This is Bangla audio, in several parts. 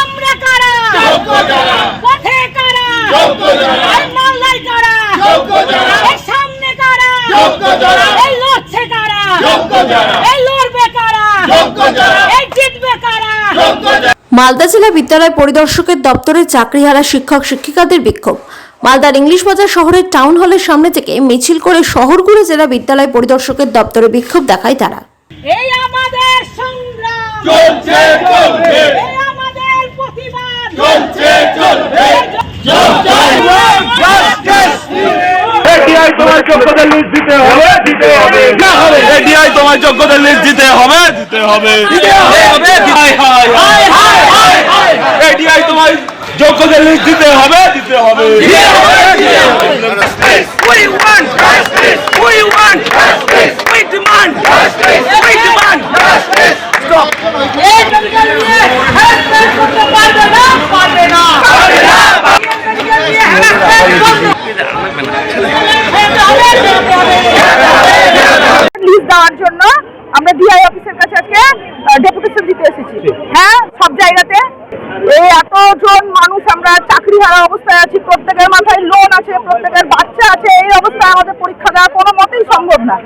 আমরা কারা? পথে কারা? এই কারা? সামনে কারা? এই লড়ছে কারা? এই লড়বে কারা? এই জিতবে কারা? মালদা জেলা বিদ্যালয় পরিদর্শকের দপ্তরে চাকরিহারা শিক্ষক শিক্ষিকাদের বিক্ষোভ। মালদার ইংলিশ বাজার শহরের টাউন হলের সামনে থেকে মিছিল করে শহর ঘুরে জেলা বিদ্যালয় পরিদর্শকের দপ্তরে বিক্ষোভ দেখায় তারা। এই আমাদের সংগ্রাম। তোমার যোগ্যতা লিস্ট দিতে হবে দিতে হবে না হবে এডিআই তোমার যোগ্যতা লিস্ট দিতে হবে দিতে হবে দিতে হবে হাই হাই হাই এডিআই তোমার যোগ্যতা লিস্ট দিতে হবে দিতে হবে We want justice. We want justice. We demand justice. We demand justice. Stop. এই মেডিকেল নিয়ে হ্যারাসমেন্ট করতে পারবে না পারবে না মেডিকেল নিয়ে হ্যারাসমেন্ট করতে লিস্ট দেওয়ার জন্য আমরা ডিআই অফিসের কাছে আজকে ডেপুটেশন দিতে এসেছি। হ্যাঁ? সব জায়গাতে। এই এতজন মানুষ আমরা চাকরি হারা অবস্থায় আছি প্রত্যেকের মাথায় লোন আছে প্রত্যেকের বাচ্চা আছে এই অবস্থায় আমাদের পরীক্ষা দেওয়া কোনো মতেই সম্ভব না।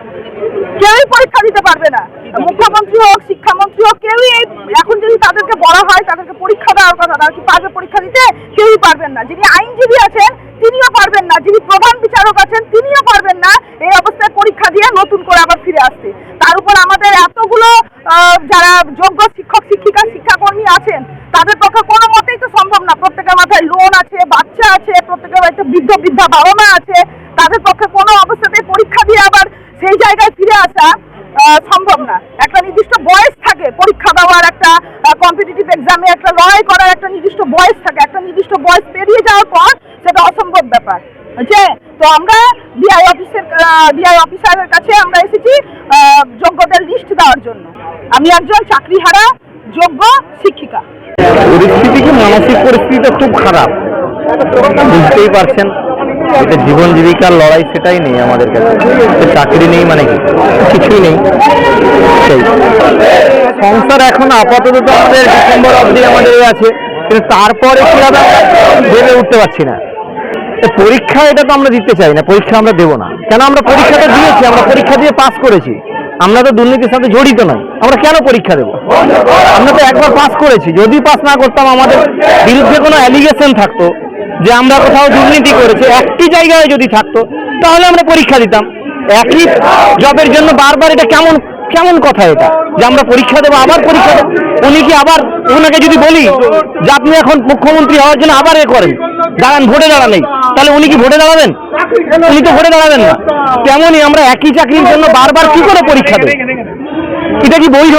কেউই পরীক্ষা দিতে পারবে না। মুখ্যমন্ত্রী হোক শিক্ষামন্ত্রী হোক কেউই এই এখন যদি তাদেরকে বলা হয় তাদেরকে পরীক্ষা দেওয়ার কথা তারা কি পারবে পরীক্ষা দিতে? কেউই পারবেন না। যিনি আইনজীবী আছেন তিনিও পারবেন না। যিনি প্রধান বিচারক আছেন তিনিও পারবেন না এই অবস্থায় পরীক্ষা দিয়ে নতুন করে আবার ফিরে আসতে তার উপর আমাদের এতগুলো যারা যোগ্য শিক্ষক, শিক্ষিকা, শিক্ষাকর্মী আছেন, তাদের পক্ষে কোনো মতেই তো সম্ভব না। প্রত্যেকের মাথায় লোন আছে, বাচ্চা আছে, প্রত্যেকের বাড়িতে বৃদ্ধ, বৃদ্ধা বাবা মা আছে, তাদের পক্ষে কোনো অবস্থাতেই পরীক্ষা দিয়ে আবার সেই জায়গায় ফিরে আসা সম্ভব না। একটা নির্দিষ্ট বয়স থাকে পরীক্ষা দেওয়ার একটা কম্পিটিটিভ এক্সামে একটা, লড়াই করার একটা নির্দিষ্ট বয়স থাকে। একটা নির্দিষ্ট বয়স পেরিয়ে যাওয়ার পর সেটা অসম্ভব ব্যাপার। বুঝছে তো আমরা ডিআই অফিসের ডিআই অফিসারের কাছে আমরা এসেছি যোগ্যদের লিস্ট দেওয়ার জন্য। আমি একজন চাকরিহারা, যোগ্য শিক্ষিকা। পরিস্থিতি কি? মানসিক পরিস্থিতিটা খুব খারাপ। বুঝতেই পারছেন, এটা জীবন জীবিকার লড়াই সেটাই নেই আমাদের কাছে। চাকরি নেই মানে কি? কিছুই নেই। সেই। সংসার এখন আপাতত আমাদের ডিসেম্বর অবধি আমাদের আছে। কিন্তু তারপরে কি হবে আমরা ভেবে উঠতে পারছি না। পরীক্ষা, এটা তো আমরা দিতে চাই না, পরীক্ষা আমরা দেবো না। কেন আমরা পরীক্ষাটা দিয়েছি, আমরা পরীক্ষা দিয়ে পাস করেছি। আমরা তো দুর্নীতির সাথে জড়িত নই, আমরা কেন পরীক্ষা দেবো? আমরা তো একবার পাস করেছি, যদি পাস না করতাম আমাদের বিরুদ্ধে কোনো অ্যালিগেশন থাকতো যে আমরা কোথাও দুর্নীতি করেছি, একটি জায়গায় যদি থাকতো, তাহলে আমরা পরীক্ষা দিতাম। একই জবের জন্য বারবার এটা কেমন কেমন কথা এটা? যে আমরা পরীক্ষা দেবো, আবার পরীক্ষা দেবো। উনি কি আবার ওনাকে যদি বলি যে আপনি এখন মুখ্যমন্ত্রী হওয়ার জন্য আবার এ করেন, দাঁড়ান, ভোটে দাঁড়ালেই। তাহলে উনি কি ভোটে দাঁড়াবেন? উনি তো ভোটে দাঁড়াবেন না। তেমনই আমরা একই চাকরির জন্য বারবার কি করে পরীক্ষা দেব? এটা কি বৈধ?